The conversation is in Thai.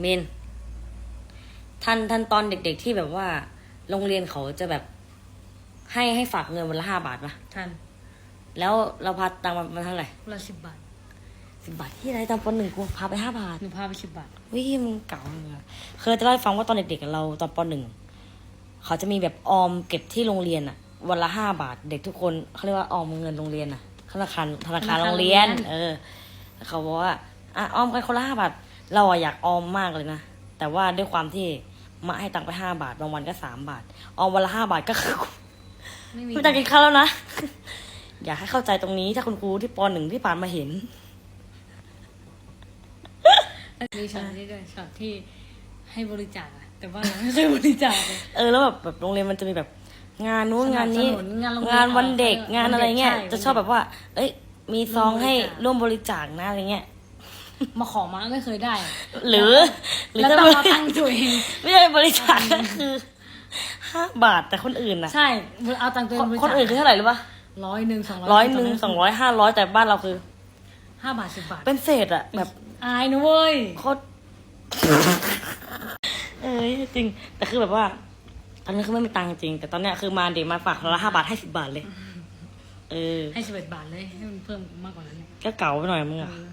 เมนท่านท่านตอนเด็ก ๆที่แบบว่า โรงเรียนเขาจะแบบ ให้ให้ฝากเงินวันละห้าบาทปะทันแล้วเราพาตังค์มาเท่าไหร่คนละสิบบาทสิบบาทที่ไรตอนปหนึ่งกูพาไปห้าบาทหนูพาไปสิบบาทวิมึงเก่าเลยเคยจะเล่าให้ฟังว่าตอนเด็กๆกับเราตอนปหนึ่งเขาจะมีแบบออมเก็บที่โรงเรียนอะวันละห้าบาท เด็กทุกคนเขาเรียกว่าออมเงินโรงเรียนอะธนาคารธนาคารธนาคารโรงเรียนโรงเรียน เออแล้วเขาบอกว่าอะออมกันคนละห้าบาท เราอะอยากออมมากเลยนะ แต่ว่าด้วยความที่มาให้ตังค์ไปห้าบาท บางวันก็สามบาท ออมวันละห้าบาทก็คือไม่มีไม่ต้องกินข้าวแล้วนะ อยากให้เข้าใจตรงนี้ถ้าคุณครูที่ปหนึ่งที่ผ่านมาเห็นมีช็อตนี้ด้วยช็อตที่ให้บริจาคอะแต่ว่าเราไม่เคยบริจาคเลยเออแล้วแบบแบบโรงเรียนมันจะมีแบบงานนู้นสนังาบนสนี้นุนงานโรงเรียนงานวันเด็กเอองานอะไรเงี้ยวันเด็กใช่จะชอบแบบว่า เอ้ย มีซองให้ร่ร่ววมมบบริริจาจาคคนะอะไรเงี้ย มาขอมาไม่เคยได้อะหรือ หรือแล้วจะต้องบริเอาตังค์ตัวเอง ไม่ใช่บริจาคก็คือห้าบาทแต่คนอื่นน่ะใช่เอาตังค์ตัวเอคงนบริจาคนอื่นคือเท่าไหร่รู้ปะร้อยหนึ่งสองร้อยร้อยหนึ่งสองร้อยห้าร้อยแต่บ้านเราคือห้าบาทสิบบาท เป็นเศษอะแบบอายนะเว้ยโคตรเอ้ยจริง แต่คือแบบว่าตอนนี้คือไม่มีตังค์จริง แต่ตอนเนี้ยคือมาเด็กมาฝากคนละห้าบาทให้สิบบาทเลย เออ ให้สิบเอ็ดบาทเลย ให้มันเพิ่มมากกว่านั้นเนี่ยก็เก๋าไปหน่อยมึงอะเออ